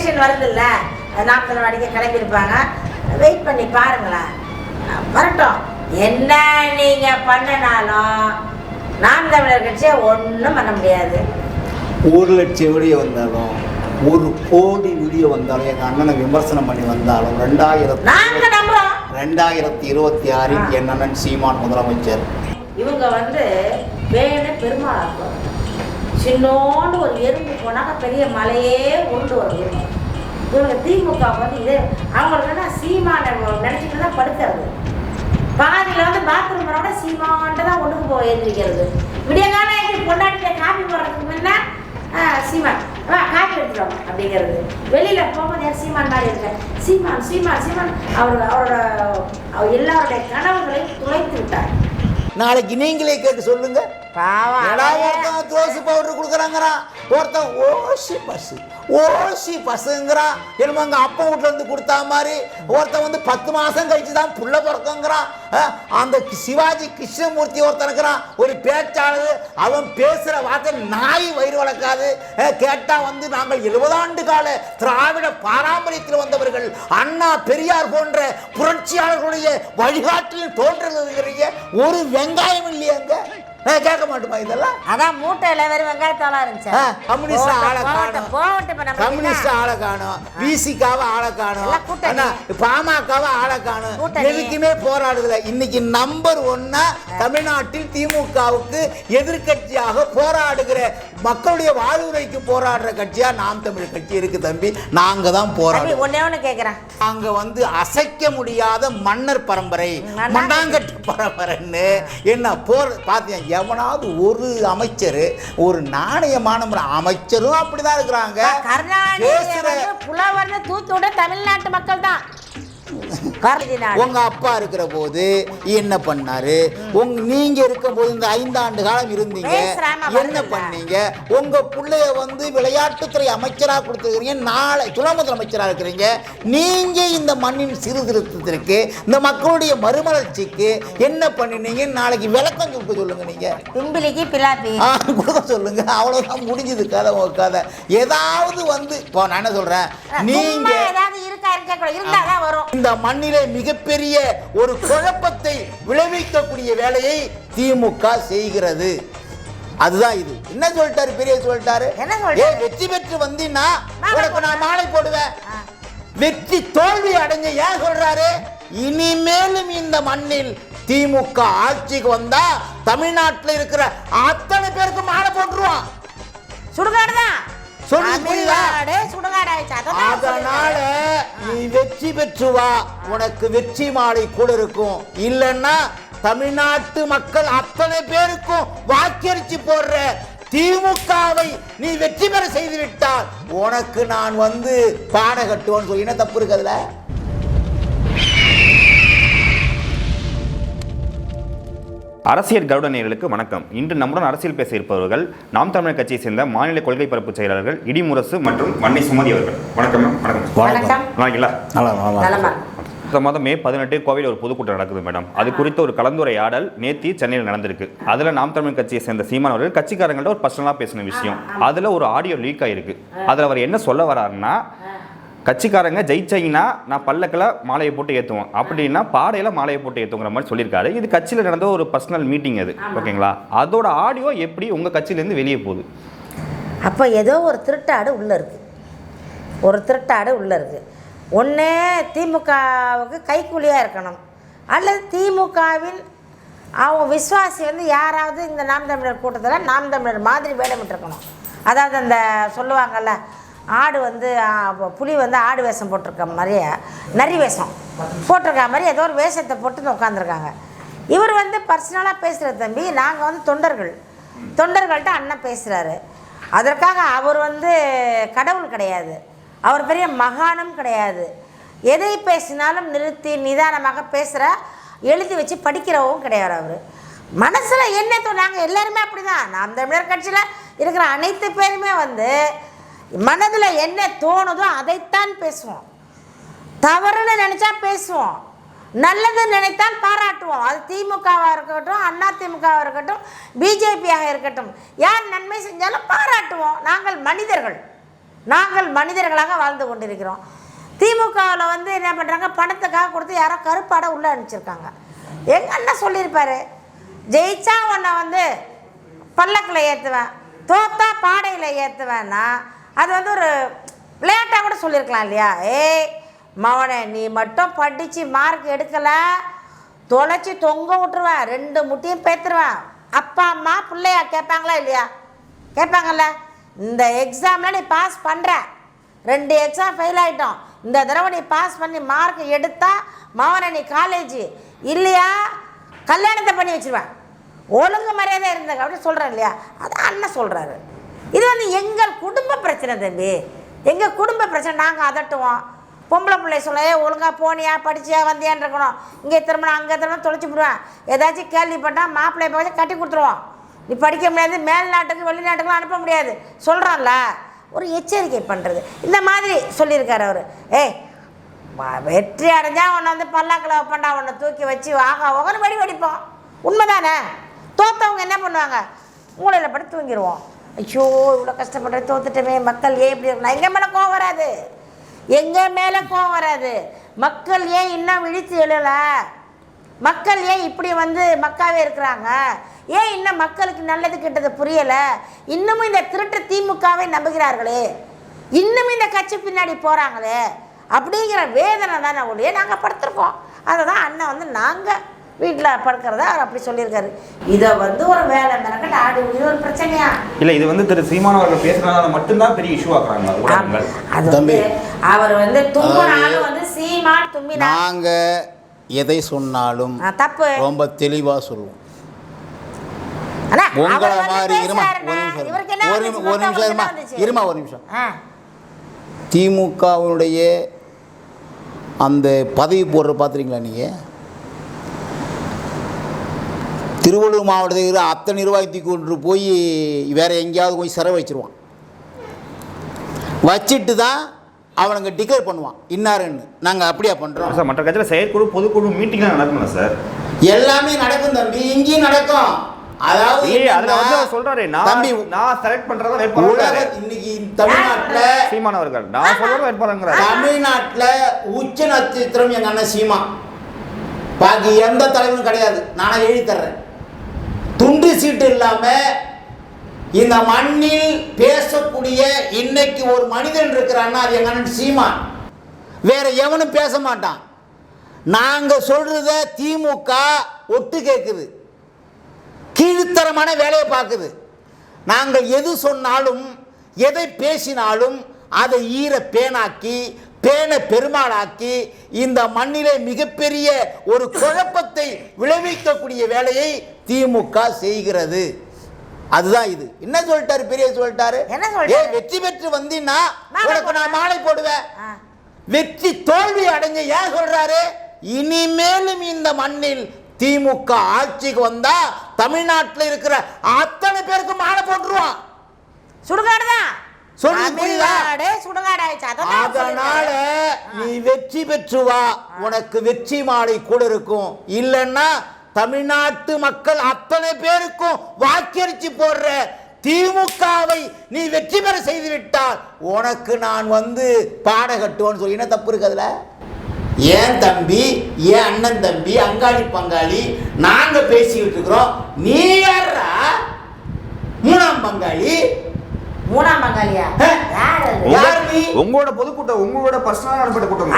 Election வருதுல்ல? நாற்பது வாடிக்கை கிளம்பியிருப்பாங்க. வெயிட் பண்ணி பாருங்களேன். வரட்டும். என்ன நீங்கள் பண்ணனாலும் நாம் தமிழர் கட்சியை ஒன்றும் பண்ண முடியாது. ஒரு லட்சம் வீடியோ வந்தாலும் ஒரு கோடி வீடியோ வந்தாலும் எங்கள் அண்ணனை விமர்சனம் பண்ணி வந்தாலும் ரெண்டாயிரத்தி ரெண்டாயிரத்தி இருபத்தி ஆறில் என் அண்ணன் சீமான் முதலமைச்சர். இவங்க வந்து வேணு பெருமாளாக்கும் சின்னோண்டு ஒரு எறும்பு போனாக்க பெரிய மலையே உருண்டு வரும் இவங்க திமுக வந்து இது அவங்களுக்கு என்ன சீமான நினச்சிட்டு தான் படுக்கிறது. பாதியில் வந்து பாத்ரூம் போகிறோட சீமான்ட்டு தான் ஒன்றுக்கு போய் எழுந்திரிக்கிறது விடிய காலம் எழுதி பொண்டாட்டியில் காப்பி போடுறதுக்கு முன்ன சீமான் வா காப்பி எடுத்துட்டோம் அப்படிங்கிறது. வெளியில் போகும்போது என் சீமான் மாதிரி இருக்கேன் சீமான் சீமான் சீமான். அவர் அவரோட எல்லாருடைய கனவுகளையும் துளைத்து விட்டார். நாளைக்கு நீங்களே கேட்டு சொல்லுங்கள் ஒருத்தன் தோசை பவுடர் கொடுக்குறாங்கிறான் ஒருத்தன் ஓசி பசு ஓசி பசுங்கிறான் என்னமோ அப்பா வீட்டுல இருந்து கொடுத்தா மாதிரி. ஒருத்தன் வந்து பத்து மாசம் கழிச்சு தான் புள்ள பிறக்குங்கிறான் அந்த சிவாஜி கிருஷ்ணமூர்த்தி ஒருத்தன் இருக்கிறான். ஒரு பேச்சாளர் அவன் பேசுற வார்த்தை நாய் வயிறு வளர்க்காது. அஹ், கேட்டா வந்து நாங்கள் எழுபதாண்டு கால திராவிட பாரம்பரியத்தில் வந்தவர்கள் அண்ணா பெரியார் போன்ற புரட்சியாளர்களுடைய வழிகாட்டில் தோன்றுகிறீங்க. ஒரு வெங்காயம் இல்லையாங்க கேட்க மாட்டோமா இதெல்லாம். அதான் மூட்டையில வெறும் வெங்காயத்தாலாம் இருந்துச்சு. கம்யூனிஸ்ட் ஆளை காணோம். கம்யூனிஸ்ட்? ஆளை காணும். விசிகாவை ஆளை காணும். பாமகவை ஆளை காணும். எதுக்குமே போராடுதுல. இன்னைக்கு நம்பர் ஒன்னா தமிழ்நாட்டில் திமுகவுக்கு எதிர்க்கட்சியாக போராடுகிற மக்களுடைய வாழ்வுரைக்கு போராடுற கட்சியா நாம் தமிழ் கட்சி இருக்கு தம்பி. நாங்க தான் போராடுறோம் ஒண்ணே ஒண்ணு கேக்குறேன். நாங்க வந்து அசைக்க முடியாத மன்னர் பரம்பரை. மண்ணாங்கட்டு பரம்பரைன்னு. என்ன போர் பார்த்தீங்க எவனாவது ஒரு அமைச்சர் ஒரு நாணயமான அமைச்சரும் அப்படிதான் இருக்கிறாங்க. புலவர்னு தூத்து விட தமிழ்நாட்டு மக்கள் தான் உங்க அப்பா இருக்கிற போது என்ன பண்ணாரு? உங்க நீங்க இருக்கும் போது இந்த ஐந்தாண்டு காலம் இருந்தீங்க. என்ன. பண்ணீங்க? உங்க பிள்ளைய வந்து விளையாட்டுத்துறை அமைச்சரா கொடுத்துருக்கீங்க நாளை துணை முதலமைச்சரா இருக்கிறீங்க. நீங்க இந்த மண்ணின் சீர்திருத்தத்திற்கு இந்த மக்களுடைய மறுமலர்ச்சிக்கு என்ன பண்ணினீங்க? நாளைக்கு விளக்கம் கொடுக்க சொல்லுங்க நீங்க. பிம்பிலிக்கு பிலாப்பி கொடுக்க சொல்லுங்க. அவ்வளவுதான் முடிஞ்சது கதை கதை. ஏதாவது வந்து இப்போ நான் என்ன சொல்றேன்? நீங்க ஏதாவது இருக்கா இருந்தாதான் வரும். இந்த மண்ணிலே மிகப்பெரிய ஒரு குழப்பத்தை விளைவிக்கக்கூடிய வேலையை திமுக செய்கிறது. அதுதான் இது. என்ன சொல்லிட்டாரு? பெரிய சொல்லிட்டாரு? ஏய், வெற்றி பெற்று மாலை உனக்கு நான் மாலை போடுவேன். வெற்றி தோல்வி அடைஞ்ச ஏன் சொல்றாரு? இனிமேலும் இந்த மண்ணில் திமுக ஆட்சிக்கு வந்தா தமிழ்நாட்டில் இருக்கிற அத்தனை பேருக்கு மாலை போட்டுருவான். சுடுகாடு தான். சொல்லுது புரியுதா? அதனால நீ வெற்றி பெற்று வா. உனக்கு வெற்றி மாலை கூட இருக்கும். இல்லைன்னா தமிழ்நாட்டு மக்கள் அத்தனை பேருக்கும் வாக்களிச்சு போடுற திமுகவை நீ வெற்றி பெற செய்து விட்டால் உனக்கு நான் வந்து பாட கட்டுவேன்னு சொல்லி. என்ன தப்பு இருக்கு அதுல? அரசியல் கருட நேயர்களுக்கு வணக்கம். இன்று நம்முடன் அரசியல் பேச இருப்பவர்கள் நாம் தமிழர் கட்சியை சேர்ந்த மாநில கொள்கை பரப்பு செயலாளர்கள் இடிமுரசு மற்றும் வன்னி சுமதி அவர்கள். வணக்கம் வணக்கம். வணக்கம். நல்லா இந்த மாதம் மே பதினெட்டு கோவையில் ஒரு பொதுக்கூட்டம் நடக்குது மேடம். அது குறித்த ஒரு கலந்துரையாடல் நேத்தி சென்னையில் நடந்திருக்கு. அதில் நாம் தமிழ் கட்சியை சேர்ந்த சீமான் அவர்கள் கட்சிக்காரங்கள்ட்ட ஒரு பர்சனலாக பேசின விஷயம். அதில் ஒரு ஆடியோ லீக் ஆயிருக்கு. அதில் அவர் என்ன சொல்ல வராருன்னா கட்சிக்காரங்க ஜெயிச்சைங்கன்னா நான் பல்லக்கில் மாலையை போட்டு ஏற்றுவோம். அப்படின்னா பாடையில் மாலையை போட்டு ஏற்றுங்கிற மாதிரி சொல்லியிருக்காரு. இது கட்சியில் நடந்த ஒரு பர்சனல் மீட்டிங் அது. ஓகேங்களா? அதோட ஆடியோ எப்படி உங்கள் கட்சியிலேருந்து வெளியே போகுது? அப்போ ஏதோ ஒரு திருட்டாடு உள்ளே இருக்குது ஒரு திருட்டாடு உள்ளே இருக்குது ஒன்றே திமுகவுக்கு கைக்கூலியாக இருக்கணும். அல்லது திமுகவின் அவங்க விசுவாசி வந்து யாராவது இந்த நாம் தமிழர் கூட்டத்தில் நாம் தமிழர் மாதிரி வேடமிட்டிருக்கணும். அதாவது அந்த சொல்லுவாங்கல்ல ஆடு வந்து புலி வந்து ஆடு வேஷம் போட்டிருக்க மாதிரியே நரி வேஷம் போட்டிருக்க மாதிரி ஏதோ ஒரு வேஷத்தை போட்டு உட்காந்துருக்காங்க இவர் வந்து பர்சனலாக பேசுகிற தம்பி நாங்கள் வந்து தொண்டர்கள். தொண்டர்கள்ட்ட அண்ணன் பேசுகிறாரு அதற்காக அவர் வந்து கடவுள் கிடையாது. அவர் பெரிய மகானும் கிடையாது. எதை பேசினாலும் நிறுத்தி நிதானமாக பேசுகிற எழுதி வச்சு படிக்கிறவும் கிடையாது அவர். மனசில் என்ன நாங்கள் எல்லாருமே அப்படி தான் நாம் தமிழர் கட்சியில் இருக்கிற அனைத்து பேருமே வந்து மனதில் என்ன தோணுதோ அதைத்தான் பேசுவோம். தவறுன்னு நினச்சா பேசுவோம். நல்லது நினைத்தால் பாராட்டுவோம். அது திமுகவாக இருக்கட்டும் அண்ணா திமுகவாக இருக்கட்டும் பிஜேபியாக இருக்கட்டும். யார் நன்மை செஞ்சாலும் பாராட்டுவோம். நாங்கள் மனிதர்கள். நாங்கள் மனிதர்களாக வாழ்ந்து கொண்டிருக்கிறோம். திமுகவில் வந்து என்ன பண்ணுறாங்க பணத்துக்காக கொடுத்து யாரோ கருப்பாடை உள்ளே அனுப்பிச்சிருக்காங்க. எங்கள் அண்ணன் சொல்லியிருப்பார் ஜெயிச்சா உன்னை வந்து பல்லக்கில் ஏற்றுவேன் தோத்தா பாடையில் ஏற்றுவேன்னா அது வந்து ஒரு விளையாட்டாக கூட சொல்லியிருக்கலாம் இல்லையா? ஏய் மவனே நீ மட்டும் படித்து மார்க் எடுக்கலை. தொலைச்சி தொங்க விட்டுருவேன் ரெண்டு முட்டையும் பேத்துருவேன் அப்பா அம்மா பிள்ளையா கேட்பாங்களா இல்லையா? கேட்பாங்கல்ல. இந்த எக்ஸாமில் நீ பாஸ் பண்ணுற ரெண்டு எக்ஸாம் ஃபெயில் ஆகிட்டோம் இந்த தடவை நீ பாஸ் பண்ணி மார்க் எடுத்தா மவனை நீ காலேஜ் இல்லையா? கல்யாணத்தை பண்ணி வச்சுருவேன் ஒழுங்கு மரியாதை இருந்த அப்படின்னு சொல்கிறேன் இல்லையா? அதான் அண்ணன் சொல்கிறாரு இது வந்து எங்கள் குடும்ப பிரச்சனை தம்பி. எங்கள் குடும்ப பிரச்சனை நாங்கள் அதட்டுவோம். பொம்பளை பிள்ளை சொல்ல ஏ ஒழுங்காக போனியா படிச்சியா வந்தியான்னு இருக்கணும். இங்கே திரும்ப அங்கே திரும்ப தொலைச்சி விடுவேன். ஏதாச்சும் கேள்விப்பட்டால் மாப்பிள்ளையை பார்த்து கட்டி கொடுத்துருவோம். நீ படிக்க முடியாது மேல்நாட்டுக்கு வெளிநாட்டுக்குலாம் அனுப்ப முடியாது. சொல்கிறான்ல ஒரு எச்சரிக்கை பண்ணுறது இந்த மாதிரி சொல்லியிருக்கார் அவர். ஏய் வெற்றி அடைஞ்சா உன்னை வந்து பல்லாக்கில் வைப்பண்டா உன்னை தூக்கி வச்சு ஆகா ஒகன்னு வடி வடிப்போம். உண்மைதானே? தோத்தவங்க என்ன பண்ணுவாங்க? மூளையில் படி தூங்கிடுவோம் ஐயோ இவ்வளோ கஷ்டப்பட்டு தோத்துட்டமே மக்கள் ஏன் இப்படி இருக்கணும் எங்கள் மேலே கோவம் வராது. எங்கள் மேலே கோவம் வராது. மக்கள் ஏன் இன்னும் விழித்து எழலை? மக்கள் ஏன் இப்படி வந்து மக்காவே இருக்கிறாங்க? ஏன் இன்னும் மக்களுக்கு நல்லது கெட்டது புரியலை? இன்னமும் இந்த திருட்டு திமுகவை நம்புகிறார்களே. இன்னமும் இந்த கட்சி பின்னாடி போகிறாங்களே அப்படிங்கிற வேதனை தானே ஒழிய நாங்கள் படுத்துருக்கோம். அதை தான் அண்ணன் வந்து நாங்கள் வீட்டில் படுக்கிறதா அவர் அப்படி சொல்லியிருக்காரு. இதை வந்து ஒரு வேலை மெனக்கட்டு ஆடி இது ஒரு பிரச்சனையா? இல்ல இது வந்து திரு சீமான் அவர்கள் பேசுறதுனால மட்டும்தான் பெரிய இஷ்யூ ஆக்குறாங்க அது வந்து தம்பி. அவர் வந்து தும்பினாலும் வந்து சீமான் தும்பினா நாங்கள் எதை சொன்னாலும் தப்பு. ரொம்ப தெளிவாக சொல்லுவோம். அண்ணா, உங்களை மாதிரி இருமா. ஒரு நிமிஷம். ஒரு நிமிஷம் இருமா? இருமா ஒரு நிமிஷம். ஆ. திமுகவினுடைய அந்த பதவி போடுற பார்த்துருக்கீங்களா நீங்கள் திருவள்ளூர் மாவட்டத்தில் அத்தனை நிர்வாகத்தை கொண்டு போய் வேற எங்கேயாவது போய் சிறை வச்சிருவான். வச்சுட்டு தான் அவனுங்க டிக்ளேர் பண்ணுவான். இன்னாருன்னு. நாங்கள் அப்படியா பண்ணுறோம் சார் மற்ற கட்சியில் செயற்குழு பொதுக்குழு மீட்டிங்லாம் நடக்கும்ல சார்? எல்லாமே நடக்கும் தம்பி. இங்கேயும் நடக்கும். அதாவது சொல்றாரு நான் நான் செலக்ட் பண்றதா வேட்பாளர் இன்னைக்கு தமிழ்நாட்டில் சீமான் அவர்கள் நான் சொல்றது தமிழ்நாட்டில் உச்ச நட்சத்திரம் எங்க அண்ணன் சீமா. பாக்கி எந்த தலைவரும் கிடையாது. நானே எழுதி தர்றேன். துண்டு சீட்டு இல்லாம இந்த மண்ணில் பேசக்கூடிய இன்னைக்கு ஒரு மனிதன் இருக்கிறான்னா அது எங்க அண்ணன் சீமான். வேற எவனும் பேச மாட்டான். நாங்க சொல்றத திமுக ஒட்டு கேட்குது கீழ்த்தரமான வேலையை பார்க்குது. நாங்கள் எது சொன்னாலும் எதை பேசினாலும் அதை ஈர பேனாக்கி பேனை பெருமாளாக்கி இந்த மண்ணிலே மிகப்பெரிய ஒரு குழப்பத்தை விளைவிக்கக்கூடிய வேலையை திமுக செய்கிறது. அதுதான் இது. என்ன சொல்லிட்டாரு? பெரிய சொல்லிட்டாரு? ஏய், வெற்றி பெற்று மாலை உனக்கு நான் மாலை போடுவேன். வெற்றி தோல்வி அடைஞ்ச ஏன் சொல்றாரு? இனிமேலும் இந்த மண்ணில் திமுக ஆட்சிக்கு வந்தா தமிழ்நாட்டில் இருக்கிற அத்தனை பேருக்கு மாலை போட்டுருவான். சுடுகாடு அதனால. நீ வெற்றி பெற்று வா. உனக்கு வெற்றி மாலை கூட இருக்கும். இல்லைன்னா தமிழ்நாட்டு மக்கள் அத்தனை பேருக்கும் வாக்களிச்சு போடுற திமுகவை நீ வெற்றி பெற செய்து விட்டால் உனக்கு நான் வந்து பாட கட்டுவேன்னு சொல்லி. என்ன தப்பு இருக்கு அதுல? ஏன் தம்பி? ஏன் அண்ணன் தம்பி? அங்காளி பங்காளி? நாங்க பேசிக்கிட்டு இருக்கிறோம். நீ யாரா மூணாம் பங்காளி? மூணாம் பங்காளியா? உங்களோட பொதுக்கூட்டம் உங்களோட பர்சனல் அனுப்பிட்ட கூட்டம்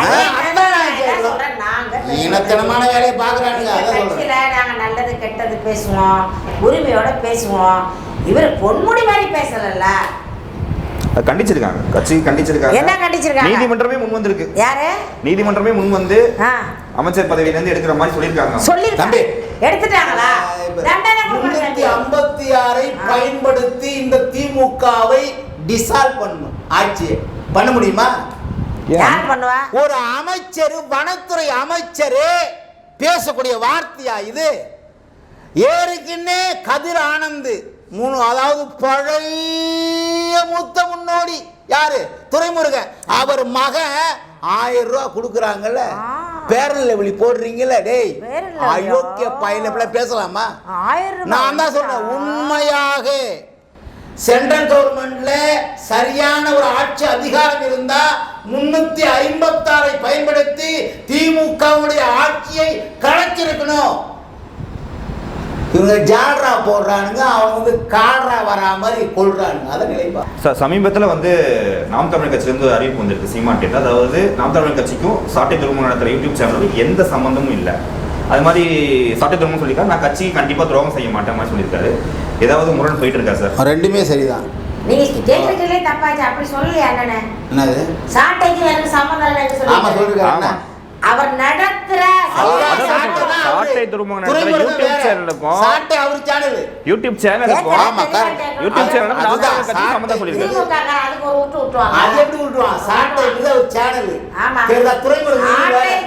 ஈனத்தனமான வேலையை கட்சியில நாங்க நல்லது கெட்டது பேசுவோம் உரிமையோட பேசுவோம். இவர் பொன்முடி மாதிரி பேசலல்ல? கண்டிச்சிருக்காங்க. கட்சி என்ன கண்டிச்சிருக்காங்க? கண்டிச்சிருக்காங்க நீதிமன்றமே முன் வந்திருக்கு. யாரு? நீதிமன்றமே முன் வந்து அமைச்சர் பதவியில இருந்து எடுக்கிற மாதிரி சொல்லியிருக்காங்க. சொல்லிருக்காங்க தம்பி. எடுத்துட்டாங்களா? தண்டனை முன்னூத்தி ஐம்பத்தி ஆறை பயன்படுத்தி இந்த திமுகவை டிசால்வ் பண்ணும் ஆட்சியை பண்ண முடியுமா? யார் பண்ணுவா? ஒரு அமைச்சர் வனத்துறை அமைச்சரே பேசக்கூடிய வார்த்தையா இது? ஏற்கனவே கதிர் ஆனந்த். மூணு அதாவது பழைய மூத்த முன்னோடி. யாரு? துரைமுருகன். அவர் மகன் ஆயிரம் ரூபாய் கொடுக்குறாங்கல்ல. பேரல் வெளி போடுறீங்கல்ல டேய்? அயோக்கிய பையல பேசலாமா? நான் தான் சொல்றேன் உண்மையாக சென்ட்ரல் கவர்மெண்ட்ல சரியான ஒரு ஆட்சி அதிகாரம் இருந்தா முன்னூத்தி ஐம்பத்தாறை பயன்படுத்தி திமுகவுடைய ஆட்சியை கலைச்சிருக்கணும். இவங்க ஜால்ரா போடுறானுங்க அவங்க வந்து கால்ரா வரா மாதிரி கொள்றானுங்க. அதை நிலைப்பா சார் சமீபத்தில் வந்து நாம் தமிழர் கட்சியிலேருந்து ஒரு அறிவிப்பு வந்திருக்கு சீமான் அதாவது நாம் தமிழர் கட்சிக்கும் சாட்டை துருமம் நடத்துகிற யூடியூப் சேனலுக்கும் எந்த சம்மந்தமும் இல்லை. அது மாதிரி சாட்டை துருமம் சொல்லியிருக்காரு நான் கட்சிக்கு கண்டிப்பாக துரோகம் செய்ய மாட்டேன் மாதிரி சொல்லியிருக்காரு. ஏதாவது முரண் போயிட்டு இருக்கா சார்? ரெண்டுமே சரிதான். நீங்க கேட்கறதுலே தப்பாச்சு அப்படி சொல்லலையா அண்ணனே? என்னது? சாட்டைக்கு எனக்கு சம்மந்தம் இல்லைன்னு சொல்லி ஆமா. அவர் நடத்துற சாட்டை யூடியூப் வேற. சேனலுக்கும் சாட்டை அவர் சேனல் யூடியூப் சேனலுக்கும் ஆமா. யூடியூப் கட்சி அதுக்கு விட்டு விட்டுருவாங்க அது எப்படி விட்டுருவான் சாட்டை இது ஒரு சேனல் ஆமா.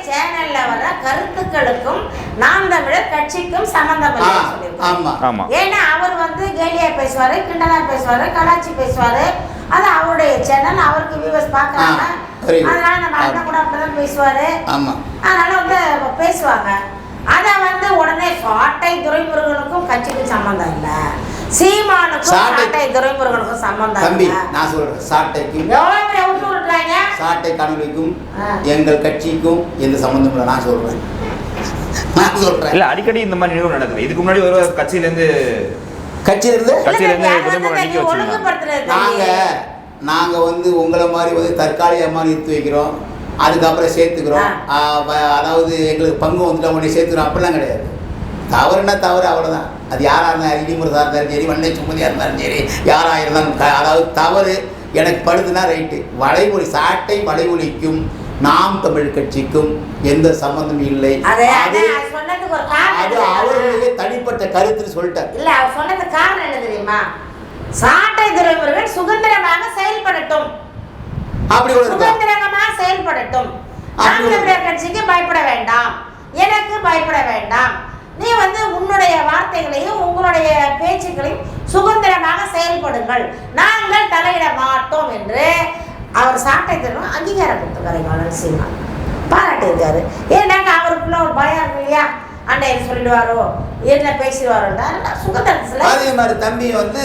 சேனல்ல வர கருத்துக்களுக்கும் நாம் தமிழர் கட்சிக்கும் சம்பந்தம் சொல்லியிருக்காரு. ஆமா. ஆமா. ஏன்னா அவர் வந்து கேலியா பேசுவாரு கிண்டலா பேசுவாரு கலாச்சி பேசுவாரு. அது அவருடைய சேனல் அவருக்கு வியூவர்ஸ் பார்க்கறாங்க. அதனால நம்ம அண்ணன் கூட அப்படிதான் பேசுவாரு. ஆமா. அதனால வந்து பேசுவாங்க. அத வந்து உடனே சாட்டை துரைமுருகனுக்கும் கட்சிக்கும் சம்பந்தம் இல்ல. சீமானுக்கும் சாட்டை- சாட்டை துரைமுருகனுக்கும் சம்பந்தம் தம்பி இல்ல நான் சொல்றேன். சாட்டைக்கும் எவ்வளவு பேர் விட்டு விட்டுறாங்க சாட்டை கணவனுக்கும் ஆ. எங்கள் கட்சிக்கும் எந்த சம்பந்தம் இல்லை. நான் சொல்றேன். நான் சொல்றேன். இல்ல அடிக்கடி இந்த மாதிரி நிகழ்வு நடக்குது. இதுக்கு முன்னாடி ஒரு கட்சியில இருந்து கட்சியில இருந்து இல்ல, அது குடும்ப வந்து உங்களை மாதிரி வந்து தற்காலிகமா நிறுத்தி வைக்கிறோம். அதுக்கப்புறம் சேர்த்துக்கிறோம். அதாவது எங்களுக்கு பங்கு வந்துட்டு உடனே சேர்த்துக்கிறோம். அப்படிலாம் கிடையாது. தவறுனா தவறு? அவ்வளோதான் அது யாராக இருந்தாலும் இடிமுறைதாக இருந்தாலும் சரி வண்ணை சுமதியாக இருந்தாலும் சரி யாராக இருந்தாலும் அதாவது தவறு எனக்கு படுதுன்னா ரைட்டு. வளைமொழி சாட்டை வளைமொழிக்கும் நாம் தமிழ் கட்சிக்கும் எந்த சம்பந்தம் இல்லை. அது? அவர்களுடைய தனிப்பட்ட கருத்துன்னு சொல்லிட்டார் இல்ல அவர் சொன்னதுக்கு காரணம் என்ன தெரியுமா? சாட்டை துரைமுருகன் சுதந்திரமாக செயல்படட்டும். அப்படி? சுதந்திரமாக செயல்படட்டும். நாம் தமிழர் கட்சிக்கு பயப்பட வேண்டாம். எனக்கு பயப்பட வேண்டாம். நீ வந்து உன்னுடைய வார்த்தைகளையும் உங்களுடைய பேச்சுக்களையும் சுதந்திரமாக செயல்படுங்கள். நாங்கள் தலையிட மாட்டோம் என்று அவர் சாட்டை தரும் அங்கீகாரம் கொடுத்துருக்காரு எங்கள் சீமா பாராட்டியிருக்காரு. ஏன்னாக்க அவருக்குள்ள ஒரு பயம் இருக்கு இல்லையா? அண்ணன் சொல்லிடுவாரோ? என்ன பேசிடுவாரோன்னா சுதந்திரத்தில் அதே மாதிரி தம்பி வந்து.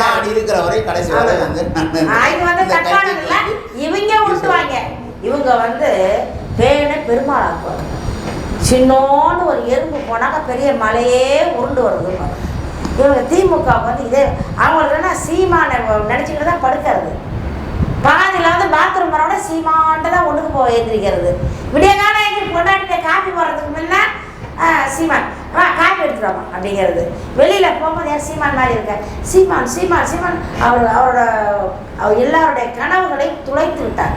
நான் இருக்கிற வரை கடைசி வரை வந்து இது வந்து இந்த தப்பானது இல்ல. கட்சிக்கு- இவங்க உருட்டுவாங்க இவங்க வந்து பேனை பெருமாளாக்குவாங்க சின்னோன்னு ஒரு எறும்பு போனாக்க பெரிய மலையே உருண்டு வருது. இவங்க திமுக வந்து இதே அவங்களுக்கு சீமானை நினச்சிக்கிட்டு தான் படுக்கிறது. பாதியில் வந்து பாத்ரூம் வரோட சீமான்ட்டு தான் ஒன்றுக்கு போய் எழுந்திரிக்கிறது விடிய காலம் எங்களுக்கு கொண்டாடிட்டு காப்பி போடுறதுக்கு முன்ன சீமான் வா காப்பி எடுத்துருவாமா அப்படிங்கிறது. வெளியில் போகும்போது யார் சீமான் மாதிரி இருக்க? சீமான் சீமான் சீமான். அவர் அவரோட அவர் எல்லாருடைய கனவுகளை துளைத்து விட்டார்.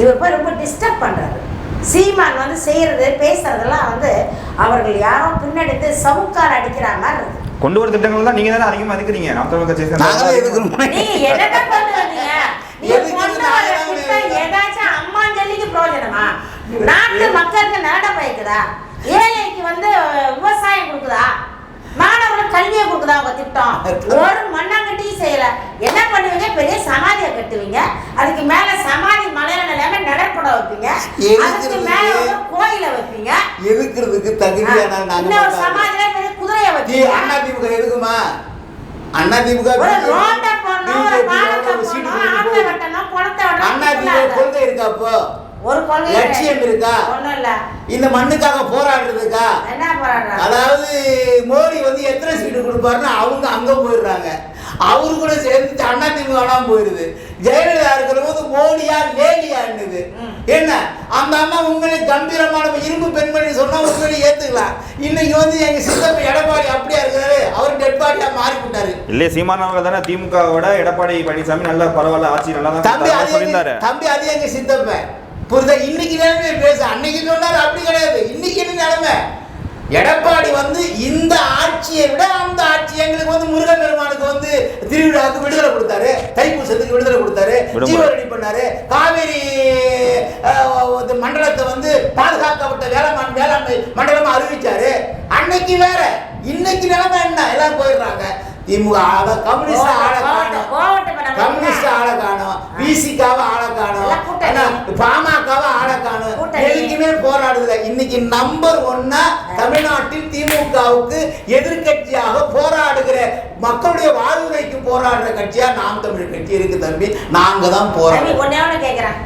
இவர் போய் ரொம்ப டிஸ்டர்ப் பண்ணுறாரு சீமான் வந்து செய்கிறது பேசுறதெல்லாம் வந்து அவர்கள் யாரோ பின்னெடுத்து சவுக்கால் அடிக்கிற மாதிரி இருக்கு. கொண்டு வர திட்டங்கள் தான் நீங்க தானே அதிகமா இருக்கிறீங்க நாம் தமிழ் கட்சியை ஏதாச்சும் அம்மாஞ்சல்லிக்கு பிரயோஜனமா நாட்டு மக்களுக்கு நட பயக்குதா? ஏழைக்கு வந்து விவசாயம் கொடுக்குதா? மாணவர்களுக்கு கல்வியை கொடுக்குதா உங்க திட்டம்? ஒரு மண்ணாங்கட்டியும் செய்யல. என்ன பண்ணுவீங்க? பெரிய சமாதியை கட்டுவீங்க. அதுக்கு மேல சமாதி மலையில நிலைமை நடப்பட வைப்பீங்க. அதுக்கு மேல கோயிலை வைப்பீங்க. எதுக்குறதுக்கு தகுதியான இன்னொரு. சமாதியில பெரிய குதிரையை வைப்பீங்க. அண்ணா திமுக எதுக்குமா? அண்ணா திமுக ரோட்டை கொள்கை இருக்கா அப்போ? ஒரு கொள்கை லட்சியம் இருக்கா? இந்த மண்ணுக்காக போராடுறதுக்கா? அதாவது மோடி வந்து எத்தனை சீட்டு கொடுப்பாருன்னு அவங்க அங்க போயிடுறாங்க. அவரு கூட சேர்ந்து அண்ணா திமுக போயிருது. ஜெயலலிதா இருக்கிற போது மோடியா லேடியான்னுது. என்ன? அந்த அம்மா உண்மையிலே கம்பீரமான இரும்பு பெண்மணி சொன்னா உண்மையிலே ஏத்துக்கலாம். இன்னைக்கு வந்து எங்க சித்தப்ப எடப்பாடி அப்படியா இருக்காரு? அவர் டெட் பாடியா மாறி விட்டாரு இல்லையே சீமான் அவர்கள் தானே திமுகவோட எடப்பாடி பழனிசாமி நல்லா பரவாயில்ல ஆட்சி நல்லா தான் தம்பி அது தம்பி அது எங்க சித்தப்பன் புரியுதா இன்னைக்கு நிலைமை பேச. அன்னைக்கு சொன்னாரு அப்படி கிடையாது. இன்னைக்கு என்ன நிலைமை? எடப்பாடி வந்து இந்த ஆட்சியை விட அந்த ஆட்சி எங்களுக்கு வந்து முருகன் பெருமானுக்கு வந்து திருவிழாவுக்கு விடுதலை கொடுத்தாரு. தைப்பூசத்துக்கு விடுதலை கொடுத்தாரு. ஜீவரடி பண்ணாரு. காவேரி மண்டலத்தை வந்து பாதுகாக்கப்பட்ட வேளாண் வேளாண்மை மண்டலமா அறிவிச்சாரு. அன்னைக்கு வேற. இன்னைக்கு நிலைமை என்ன? எல்லாம் போயிடுறாங்க. திமுக ஆள கம்யூனிஸ்ட் ஆள காணும். கம்யூனிஸ்ட் ஆளை காணும். பிசிக்காவ ஆளை காணும். பாமகவை ஆளை காணும். எதுக்குமே போராடுதுல இன்னைக்கு நம்பர் ஒன்னா தமிழ்நாட்டில் திமுகவுக்கு எதிர்க்கட்சியாக போராடுகிற மக்களுடைய வாழ்வுரைக்கு போராடுற கட்சியா நாம் தமிழர் கட்சி இருக்கு தம்பி. நாங்க தான் போராடுறோம். கேட்குறேன்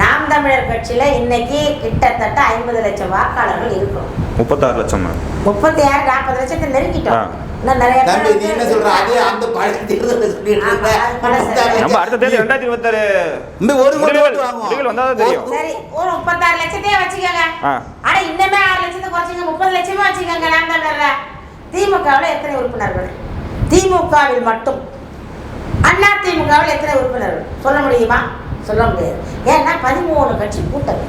நாம் தமிழர் கட்சியில இன்னைக்கு கிட்டத்தட்ட ஐம்பது லட்சம் வாக்காளர்கள் இருக்கிறோம் முப்பத்தாறு லட்சம் முப்பத்தி ஆறு நாற்பது லட்சத்தை நெருங்கிட்டோம் முப்பத்தாறு லட்சத்தையே வச்சுக்கோங்க. ஆனா இன்னுமே ஆறு லட்சத்தை குறைச்சிங்க முப்பது லட்சமே வச்சுக்கோங்க நாம் தமிழர்ல. திமுகவில் எத்தனை உறுப்பினர்கள்? திமுகவில் மட்டும். அண்ணா திமுகவில் எத்தனை உறுப்பினர்கள்? சொல்ல முடியுமா? சொல்ல முடியாது. ஏன்னா பதிமூணு கட்சி கூட்டணி.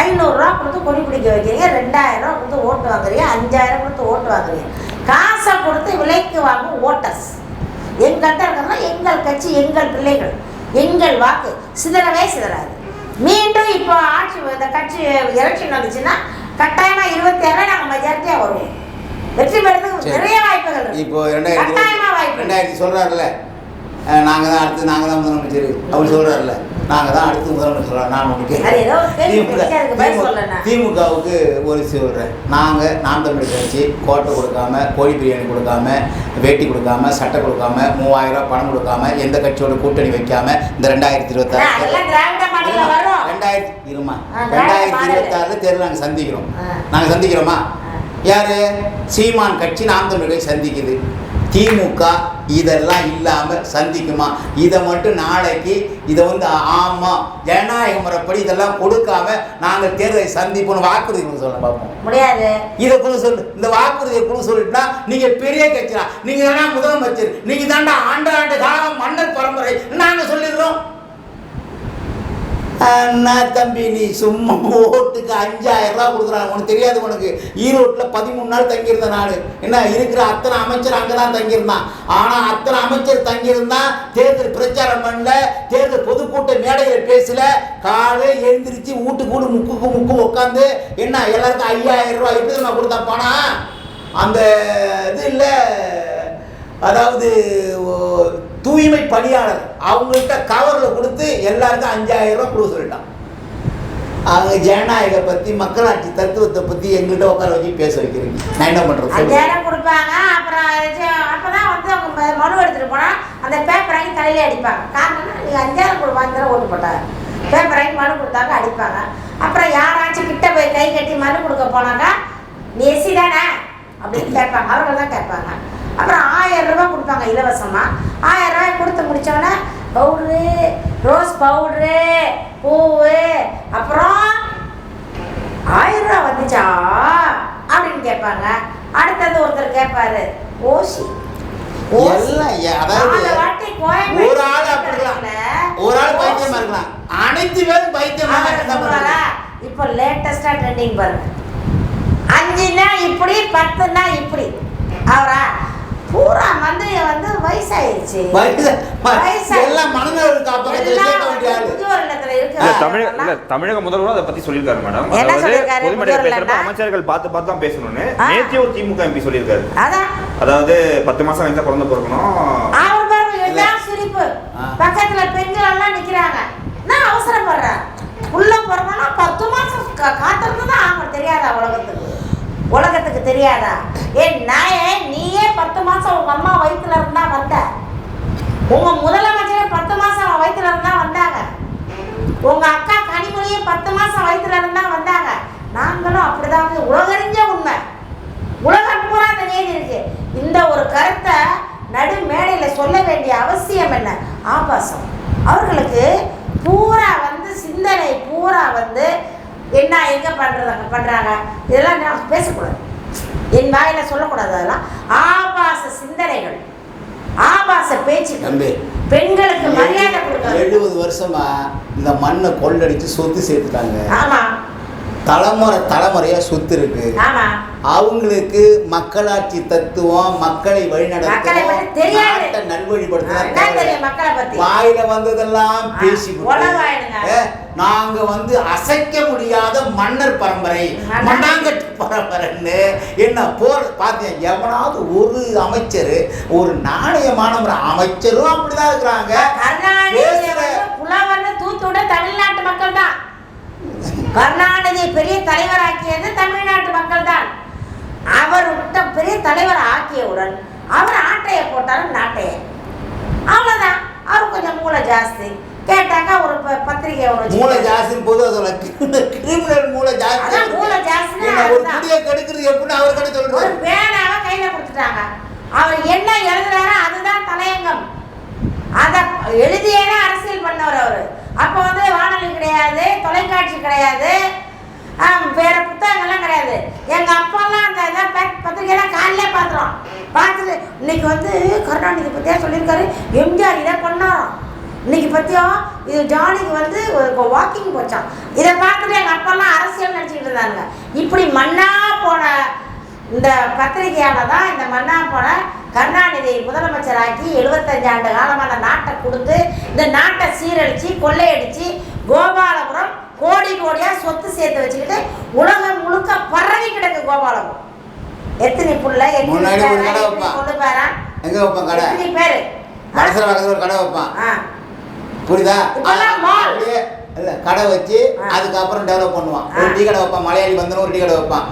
ஐநூறுரூவா கொடுத்து கொடி பிடிக்க வைக்கிறீங்க ரெண்டாயிரம் ரூபா கொடுத்து ஓட்டு வாங்குறீங்க அஞ்சாயிரம் கொடுத்து ஓட்டு வாங்குறீங்க. காசை கொடுத்து விலைக்கு வாங்கும் ஓட்டர்ஸ் எங்கள்கிட்ட இருக்கிறதா எங்கள் கட்சி எங்கள் பிள்ளைகள் எங்கள் வாக்கு. சிதறவே சிதறாது. மீண்டும் இப்போ ஆட்சி இந்த கட்சி எலெக்ஷன் வந்துச்சுன்னா கட்டாயமா இருபத்தி ஏழு நாங்கள் மெஜாரிட்டியா வருவோம். வெற்றி பெறதுக்கு. நிறைய வாய்ப்புகள். இப்போ ரெண்டாயிரத்தி ரெண்டாயிரத்தி சொல்றாருல அஹ், நாங்க தான் அடுத்து நாங்க தான் முதலமைச்சர் அவர் சொல்றாருல நாங்க தான் அடுத்து முதலமைச்சர் நான் சொல்லண்ணா. திமுகவுக்கு ஒரு சொல்றேன் நாங்க நாம் தமிழர் கட்சி கோட்டை கொடுக்காம கோழி பிரியாணி கொடுக்காம வேட்டி கொடுக்காம சட்டை கொடுக்காம மூவாயிரம் ரூபாய் பணம் கொடுக்காம எந்த கட்சியோட கூட்டணி வைக்காம இந்த ரெண்டாயிரத்தி வரும் ரெண்டாயிரத்தி இருமா ரெண்டாயிரத்தி மாடல். இருபத்தி ஆறுல தேர்தல் நாங்க சந்திக்கிறோம் ஆ. நாங்க சந்திக்கிறோமா. யாரு சீமான் கட்சி நாம் கட்சி சந்திக்குது திமுக இதெல்லாம் இல்லாம சந்திக்குமா? இதை மட்டும் நாளைக்கு இதை வந்து ஆமா ஜனநாயக முறைப்படி இதெல்லாம் கொடுக்காம நாங்கள் தேர்தலை சந்திப்போம்னு வாக்குறுதி கொடுக்க சொல்ல பார்ப்போம் முடியாது. இதை குழு சொல்லு. இந்த வாக்குறுதியை குழு சொல்லிட்டுனா நீங்க பெரிய கட்சிடா நீங்க தானே முதலமைச்சர் நீங்க தாண்டா ஆண்டு ஆண்டு காலம் மன்னர் பரம்பரை நாங்க சொல்லிடுறோம். அண்ணா தம்பி நீ சும்மா ஓட்டுக்கு அஞ்சாயிரம் ரூபா கொடுக்குறாங்க. உனக்கு தெரியாது உனக்கு. ஈரோட்டில் பதிமூணு நாள் தங்கியிருந்தேன் நான் என்ன இருக்கிற அத்தனை அமைச்சர் அங்கே தான் தங்கியிருந்தான். ஆனால் அத்தனை அமைச்சர் தங்கியிருந்தான் தேர்தல் பிரச்சாரம் பண்ணல தேர்தல் பொதுக்கூட்ட மேடையில் பேசல. காலை எழுந்திரிச்சு வீட்டுக்கு வீடு முக்குக்கு முக்கு உட்காந்து என்ன எல்லாருக்கும் ஐயாயிரம் ரூபா எப்படி நான் கொடுத்தா பணம்? அந்த இது இல்லை அதாவது ஓ, தூய்மை பணியாளர். அவங்கள்ட்ட கவரில் கொடுத்து எல்லாருக்கும் அஞ்சாயிரம் ரூபாய் கொடுக்க சொல்லிட்டான். அவங்க ஜனநாயக பற்றி மக்களாட்சி தத்துவத்தை பற்றி எங்கள்கிட்ட உட்கார வச்சு பேச வைக்கிறீங்க. நான் என்ன சொல்லுங்க. அஞ்சாயிரம் கொடுப்பாங்க அப்புறம் இது- அப்பதான் வந்து அவங்க மனு எடுத்துட்டு போனா அந்த பேப்பர் வாங்கி தலையில அடிப்பாங்க. காரணம் என்ன? நீங்க அஞ்சாயிரம் கொடு வாங்கி ஓட்டு போட்டாங்க. பேப்பர் வாங்கி மனு கொடுத்தாங்க அடிப்பாங்க. அப்புறம் யாராச்சும் கிட்ட போய் கை கட்டி மனு கொடுக்க போனாக்கா நீ எஸ்சி தானே அப்படின்னு கேட்பாங்க. அவர்கள் தான் கேட்பாங்க. கொடுப்பாங்க இலவசமா. ஆயிரம் ரூபாய் கொடுத்து முடிச்சோடனே பவுட்ரு ரோஸ் பவுட்ரு பூவு அப்புறம் ஆயிரம் ரூபா வந்துச்சா? அப்படின்னு கேட்பாங்க. அடுத்தது ஒருத்தர் கேட்பாரு ஓசி. ஒரு ஆள் அப்படிலாம் ஒரு ஆள் பைத்தியமா இருக்கலாம். அனைத்து பேரும் பைத்தியமா அவர் என்ன சொல்லுவாரா பண்ணுறது இப்போ லேட்டஸ்டா ட்ரெண்டிங் பாருங்க. அஞ்சுனா இப்படி பத்துனா இப்படி. அவரா? பூரா மந்திரிய வந்து வயசாயிருச்சு. வயசு எல்லாம் மனநல. தமிழக இல்ல தமிழக முதல்வரும் அதை பத்தி சொல்லியிருக்காரு மேடம். என்ன அதாவது? பொதுமேடையில் முதல்வர் பேசுறப்ப? அமைச்சர்கள் பார்த்து பார்த்து தான் பேசணும்னு. ஒரு திமுக எம்பி சொல்லியிருக்காரு. அதான். அதாவது பத்து மாசம் கழிச்சா குழந்தை பிறக்கணும். அவர் பாருங்க எல்லாம் சிரிப்பு. பக்கத்துல பெண்கள் எல்லாம் நிக்கிறாங்க. நான் அவசரப்படுறேன் உள்ள பிறந்தனா பத்து மாசம் கா- காத்திருந்து தான் ஆகும் தெரியாதா உலகத்துக்கு? உலகத்துக்கு தெரியாதா? ஏன் நீயே பத்து மாசம் உங்க அம்மா வயித்துல இருந்தா வந்த. உங்க முதலமைச்சரே பத்து மாசம் வயித்துல இருந்தா வந்தாங்க. உங்க அக்கா கனிமொழியே பத்து மாசம் வயித்துல இருந்தா வந்தாங்க. நாங்களும் அப்படிதான் வந்து உலகறிஞ்ச உண்மை. உலகம் பூரா அந்த நீதி இருக்கு. இந்த ஒரு கருத்தை நடு மேடையில சொல்ல வேண்டிய அவசியம் என்ன? ஆபாசம். அவர்களுக்கு பூரா வந்து சிந்தனை பூரா வந்து என்ன எங்க பண்றாங்க பண்றாங்க? இதெல்லாம் நான் பேசக்கூடாது. என் வாயில சொல்லக்கூடாது அதெல்லாம். ஆபாச சிந்தனைகள் ஆபாச பேச்சுக்கள் தம்பி பெண்களுக்கு மரியாதை கொடுக்கறது எழுபது வருஷமா இந்த மண்ணை கொள்ளடிச்சு சொத்து சேர்த்துட்டாங்க. ஆமா. தலைமுறை தலைமுறையா சொத்து இருக்கு. ஆமா. அவங்களுக்கு மக்களாட்சி தத்துவம் மக்களை மக்களை பத்தி வாயில வந்ததெல்லாம் பேசி. நாங்க வந்து அசைக்க முடியாத மன்னர் பரம்பரை. மண்ணாங்கட்டு பரம்பரைன்னு என்ன போர் பார்த்தேன் எவனாவது ஒரு அமைச்சர் ஒரு நாணயமான ஒரு அமைச்சரும் அப்படிதான் இருக்கிறாங்க. தூத்துவிட தமிழ்நாட்டு மக்கள் தான் கருணாநிதி பெரிய தலைவராக்கியது தமிழ்நாட்டு மக்கள் தான் அவர் விட்ட பெரிய தலைவர் ஆக்கியவுடன் அவர் ஆட்டையை போட்டாரு நாட்டையே. அவ்வளோதான் அவர் கொஞ்சம் மூளை ஜாஸ்தி. கேட்டாக்கா ஒரு ப- பத்திரிக்கை ஒன்று மூளை ஜாஸ்தின்னு பொதுவாக சொல்ல கிரிமினல் மூளை ஜாஸ்தி அதான் மூளை ஜாஸ்தின்னா என்ன, ஒரு அதுதான். குடியை கெடுக்கிறது எப்படின்னு அவர் கடை ஒரு சொல்றாரு பேனாவை கையில கொடுத்துட்டாங்க அவர் என்ன எழுதுறாரோ அதுதான் தலையங்கம் அத எழுதியேனா அரசியல் பண்ணவர் அவர் அப்போ வந்து வானொலி கிடையாது தொலைக்காட்சி கிடையாது ஆம், வேற புத்தகங்கள்லாம் கிடையாது எங்க அப்பாலாம் அந்த இதான் பே- பத்திரிக்கையெல்லாம் பார்த்துட்டு இன்னைக்கு வந்து கருணாநிதி பற்றியா சொல்லியிருக்காரு? எம்ஜிஆர் இதை பண்ணாராம் இன்னைக்கு பற்றியா இது ஜானிக்கு வந்து வாக்கிங் போச்சான் இதை பார்த்துட்டு எங்கள் அப்பாலாம் அரசியல் நினச்சிக்கிட்டு இருந்தாங்க. இப்படி மண்ணா போன இந்த பத்திரிகையால் தான் இந்த மண்ணா போன கருணாநிதியை முதலமைச்சராக்கி எழுபத்தஞ்சு ஆண்டு காலமாக அந்த நாட்டை கொடுத்து இந்த நாட்டை சீரழித்து கொள்ளையடித்து கோபாலபுரம் கோடி கோடியாக சொத்து சேர்த்து வச்சுக்கிட்டு உலகம் முழுக்க பரவி கிடக்கு கோபாலபுரம். எத்தனை புள்ள? எத்தனை. பொண்ணு பேரன் எங்க வைப்பான் கடை? எத்தனை பேரு? மனசுல பக்கத்துல ஒரு கடை வைப்பான் புரியுதா? இல்ல கடை வச்சு. அதுக்கப்புறம் டெவலப் பண்ணுவான். ஒரு. டீ கடை வைப்பான் மலையாளி வந்தனும் ஒரு டீ கடை வைப்பான்.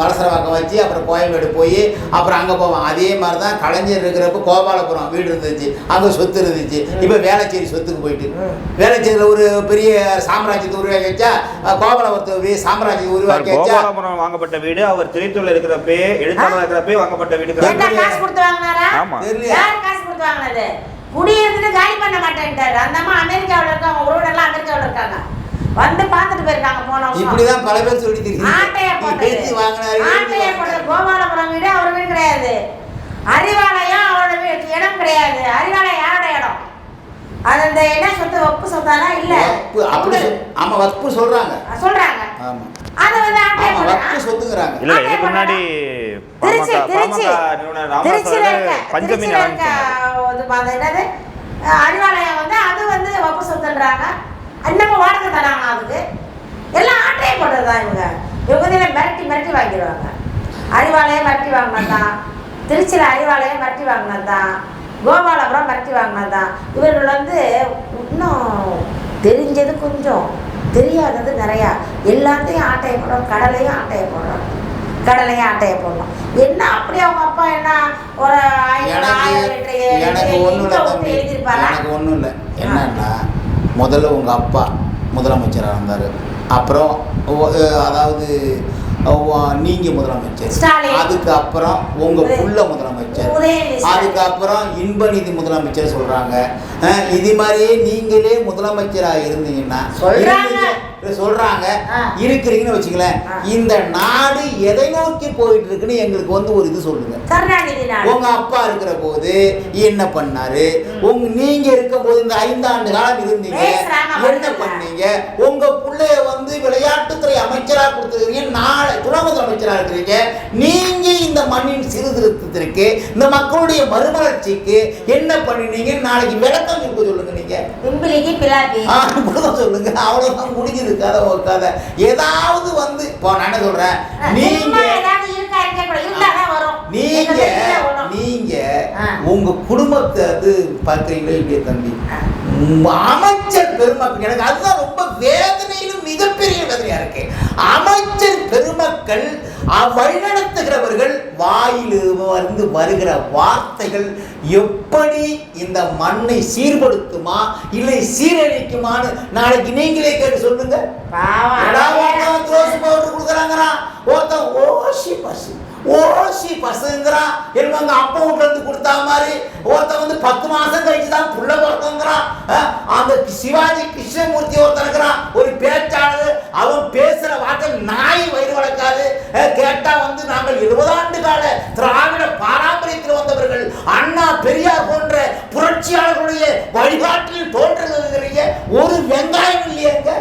வலசரவாக்கம் வச்சு அப்புறம் கோயம்பேடு போய் அப்புறம் அங்கே போவான். அதே மாதிரி தான் கலைஞர் இருக்கிறப்ப கோபாலபுரம் வீடு இருந்துச்சு அங்கே சொத்து இருந்துச்சு. இப்போ வேளச்சேரி சொத்துக்கு போயிட்டு. வேளச்சேரியில் ஒரு பெரிய சாம்ராஜ்யத்தை உருவாக்கி வச்சா கோபாலபுரத்தை சாம்ராஜ்யத்தை உருவாக்கி வச்சா கோபாலபுரம் வாங்கப்பட்ட வீடு அவர் திரைத்துறையில் இருக்கிறப்பே எழுத்தாளர் இருக்கிறப்பே வாங்கப்பட்ட வீடு என்ன காசு கொடுத்து வாங்கினாரா? ஆமா. தெரியலையே. யார் காசு கொடுத்து வாங்கினது? குடியிருந்துட்டு காலி பண்ண மாட்டேன்ட்டாரு. அந்த அம்மா அமெரிக்காவில் இருக்காங்க உறவு எல்லாம் அமெரிக்காவில் இருக்காங்க. வந்து பார்த்துட்டு போயிருக்காங்க போன வருஷம் இப்படிதான் பல பேர் சொல்லி ஆட்டைய போட்டது. தெரியுது வாங்கினாரு ஆட்டைய கோபாலபுரம் வீடு அவர் வீடு கிடையாது. அறிவாலயம் அவரோட வீடு. இடம் கிடையாது. அறிவாலயம் யாரோட இடம்? அது அந்த என்ன சொத்து ஒப்பு சொத்தானா இல்ல. அப்படி ஆமா வக்பு சொல்றாங்க. சொல்றாங்க. ஆமா. அது வந்து ஆட்டைய போடுறாங்க சொத்துங்கிறாங்க. இல்ல இதுக்கு முன்னாடி திருச்சி திருச்சி. திருச்சியில இருக்க பஞ்சமி அது என்னது? அறிவாலயம் வந்து அது வந்து வப்பு சொத்துன்றாங்க. இன்னமும் வாடகை தராங்க அதுக்கு? எல்லாம் ஆட்டையை போட்டது தான் இவங்க. இவங்க எல்லாம் மிரட்டி மிரட்டி வாங்கிடுவாங்க. அறிவாலயம் மிரட்டி வாங்கினது தான் திருச்சியில் அறிவாலயம் மிரட்டி வாங்கினது தான் கோபாலபுரம் மிரட்டி வாங்கினது தான் இவர்கள் வந்து இன்னும் தெரிஞ்சது கொஞ்சம். தெரியாதது நிறையா. எல்லாத்தையும் ஆட்டையை போடுறோம். கடலையும் ஆட்டையை போடுறோம். கடலையும் ஆட்டையை போடணும் என்ன அப்படி அவங்க அப்பா என்ன ஒரு ஆயிரம் எழுதியிருப்பாரா? எனக்கு ஒன்றும் இல்லை. என்னன்னா முதல்ல உங்கள் அப்பா முதலமைச்சராக இருந்தார். அப்புறம் அதாவது நீங்கள் முதலமைச்சர். அதுக்கப்புறம் உங்கள் புள்ள முதலமைச்சர். அதுக்கப்புறம் இன்பநிதி முதலமைச்சர் சொல்கிறாங்க இது மாதிரியே நீங்களே முதலமைச்சராக இருந்தீங்கன்னா சொல்றாங்க. இருந்தீங்க- சொல்றாங்க. இருக்கிறீங்கன்னு வச்சுங்களேன். இந்த நாடு எதை நோக்கி போயிட்டு இருக்குன்னு எங்களுக்கு வந்து ஒரு இது சொல்லுங்க. உங்க அப்பா இருக்கிற போது என்ன பண்ணாரு? உங்க நீங்க இருக்கும் போது இந்த ஐந்தாண்டு காலம் இருந்தீங்க. என்ன. பண்ணீங்க? உங்க பிள்ளைய வந்து விளையாட்டுத்துறை அமைச்சரா கொடுத்துருக்கீங்க நாளை துணை முதலமைச்சரா இருக்கிறீங்க. நீங்க இந்த மண்ணின் சீர்திருத்தத்திற்கு இந்த மக்களுடைய மறுமலர்ச்சிக்கு என்ன பண்ணினீங்க? நாளைக்கு விளக்கம் இருக்க சொல்லுங்க நீங்க. சொல்லுங்க. அவ்வளவுதான் முடிஞ்சது. கதை ஒரு கதை ஏதாவது வந்து இப்போ நான் சொல்றேன்? நீங்க நீங்க. நீங்க. உங்க குடும்பத்தை அது பார்க்குறீங்களே இல்லையா தம்பி? அமைச்சர் பெருமக்கள் எனக்கு அதுதான் ரொம்ப வேதனையிலும் மிகப்பெரிய வேதனையா இருக்கு. அமைச்சர் பெருமக்கள் வழிநடத்துகிறவர்கள் வாயில் வந்து வருகிற வார்த்தைகள் எப்படி இந்த மண்ணை சீர்படுத்துமா இல்லை சீரழிக்குமான்னு நாளைக்கு நீங்களே கேட்டு சொல்லுங்க. கொடுக்குறாங்கிறான். ஒருத்தன் ஓசி பசு. ஓசி பசுங்கிறான் என்னமோ அங்க அப்பா வீட்டுல இருந்து கொடுத்தா மாதிரி ஒருத்தன் வந்து பத்து மாசம் கழிச்சு தான் புள்ள பிறக்குங்கிறான் அந்த சிவாஜி கிருஷ்ணமூர்த்தி ஒருத்தன் இருக்கிறான். ஒரு பேச்சாளர். அவன் பேசுற வார்த்தை நாய் வயிறு வளர்க்காது அஹ், கேட்டா வந்து நாங்கள் எழுபதாண்டு கால திராவிட பாரம்பரியத்தில் வந்தவர்கள் அண்ணா பெரியார் போன்ற புரட்சியாளர்களுடைய வழிகாட்டில் தோன்றுகிறீங்க ஒரு வெங்காயம் இல்லையேங்க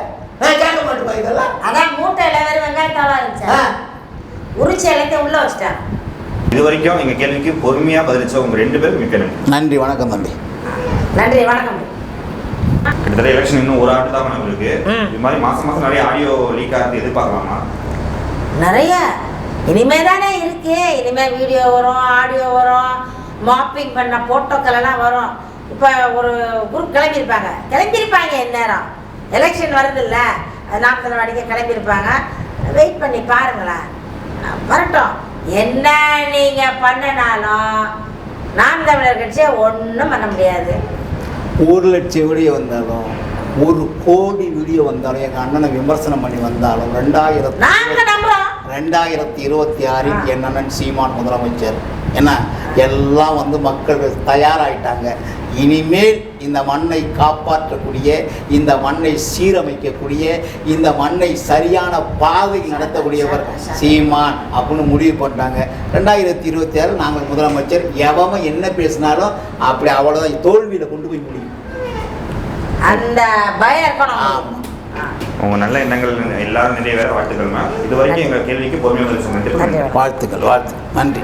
நான் கேட்க மாட்டேப்பா இதெல்லாம் அதான் மூட்டையில வெறும் வெங்காயத்தாவா இருந்துச்சு ஆ. உரிச்சு எல்லாத்தையும் உள்ள வச்சுட்டாங்க இது வரைக்கும் எங்க கேள்விக்கு பொறுமையா பதிலளிச்ச உங்க ரெண்டு பேரும் மிக்க நன்றி. நன்றி வணக்கம் தம்பி. நன்றி வணக்கம். கிட்டத்தட்ட எலெக்ஷன் இன்னும் ஒரு ஆண்டு தான் நம்மளுக்கு. இது மாதிரி மாசம் மாசம் நிறைய ஆடியோ லீக் ஆகிறது எதிர்பார்க்கலாமா? நிறைய. இனிமே தானே இருக்கு. இனிமே வீடியோ வரும் ஆடியோ வரும் மாப்பிங் பண்ண போட்டோக்கள் எல்லாம் வரும். இப்போ ஒரு குரூப் கிளம்பியிருப்பாங்க. கிளம்பியிருப்பாங்க இந்நேரம் எலெக்ஷன் வருதுல்ல. நாற்பது வாடிக்கை கிளம்பியிருப்பாங்க. வெயிட் பண்ணி பாருங்களேன். வரட்டும். என்ன நீங்கள் பண்ணினாலும் நாம் தமிழர் கட்சியை ஒன்றும் பண்ண முடியாது. ஒரு லட்சம் வீடியோ வந்தாலும் ஒரு கோடி வீடியோ வந்தாலும் எங்கள் அண்ணனை விமர்சனம் பண்ணி வந்தாலும் ரெண்டாயிரத்தி ரெண்டாயிரத்தி இருபத்தி ஆறில் என் அண்ணன் சீமான் முதலமைச்சர். என்ன? எல்லாம் வந்து மக்கள் தயாராயிட்டாங்க. இனிமேல் இந்த மண்ணை காப்பாற்றக்கூடிய இந்த மண்ணை சீரமைக்கக்கூடிய இந்த மண்ணை சரியான பாதையில் நடத்தக்கூடியவர் சீமான் அப்படின்னு முடிவு பண்ணிட்டாங்க. ரெண்டாயிரத்தி இருபத்தி ஆறு நாங்கள் முதலமைச்சர் எவன் என்ன பேசினாலும் அப்படி அவ்வளோதான் தோல்வியில் கொண்டு போய் முடியும். அந்த பயம் இருக்கணும். உங்க நல்ல எண்ணங்கள் எல்லாரும் நிறைய வேற வாழ்த்துக்கள் மேம் இது வரைக்கும் எங்க கேள்விக்கு பொறுமையாக. வாழ்த்துக்கள் வாழ்த்து நன்றி.